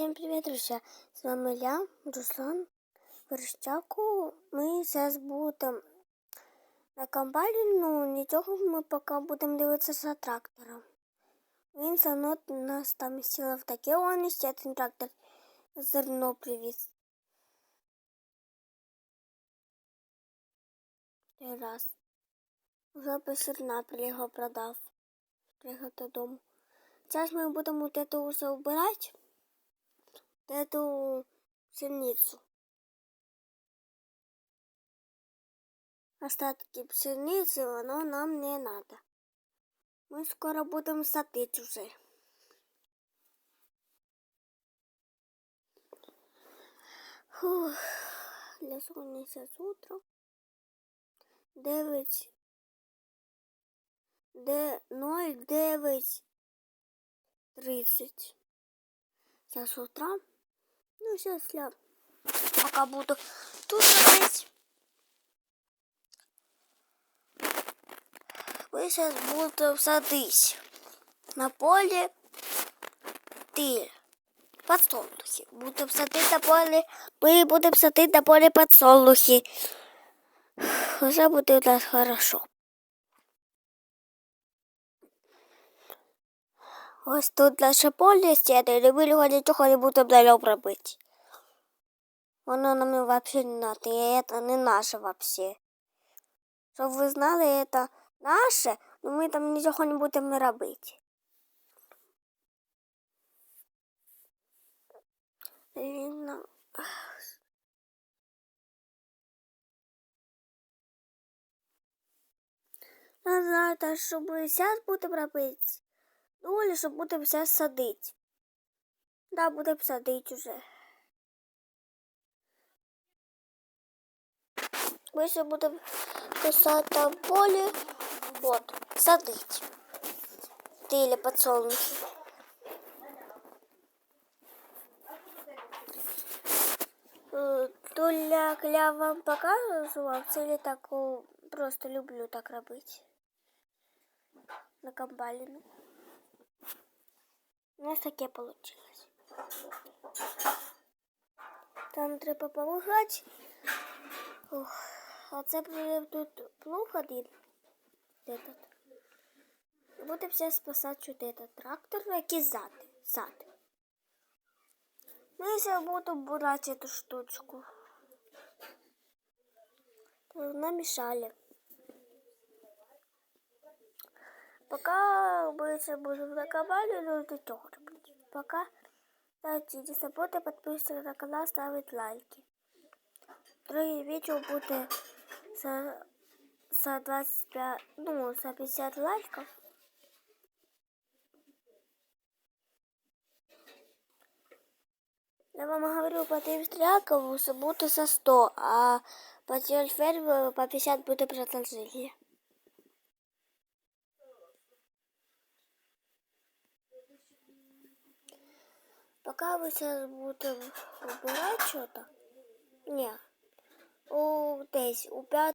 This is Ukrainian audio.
Всім привіт, друзі! З вами я, Руслан Верещаку. Ми зараз будемо на комбайні, ну нічого ми поки будемо дивитися за трактором. Він занот нас там сіла в таке, он ще один трактор зерно привіз. Три раз. Вже без зерна його продав. Приїхав додому. Зараз ми будемо вот это уже убирать эту пшеницу. Остатки пшеницы, оно нам не надо. Мы скоро будем садить уже. Фух, для сьогодні зараз утро. Дев'ять. Де 09 30. Сейчас утра. Ну, сейчас я пока буду тут робити. Ви зараз будете садись на полі ти подсолнухи. Будемо садити на полі, ми будемо садити на полі подсолнухи. Вже буде у нас хорошо. Ось тут наше поле стіни, і ми його нічого не будемо на ньому робити. Воно нам взагалі не надо, і це не наше вообще. Щоб ви знали, це наше, но ми там нічого не будемо робити. Видно. Не знаю, та що ми зараз будемо робити. Ну, или щоб будемо зараз садити. Да, будемо садити уже. Ми ще будемо писати на полі. Вот, садить. Тили подсолнухи. Е, Туляк, я вам показував, це ли так о, просто люблю так робити. На комбайні. У нас таке получилось. Там треба помагати. Ух, а це буде тут плуг один. Этот. Буде все спасати вот этот трактор, який зад. Зад. Ну, если я буду брать эту штучку. То намешали. Пока все будем на канале, ну это тоже будет. Пока ставьте не забудьте подписываться на канал, ставить лайки. Другие видео будет за, за 25, ну, за 50 лайков. Я вам говорю, по тим стрелкам будет за 100, а по телеферму по 50 будет продолжение. Пока мы сейчас будем убирать что-то. Не. У десь у п'ять.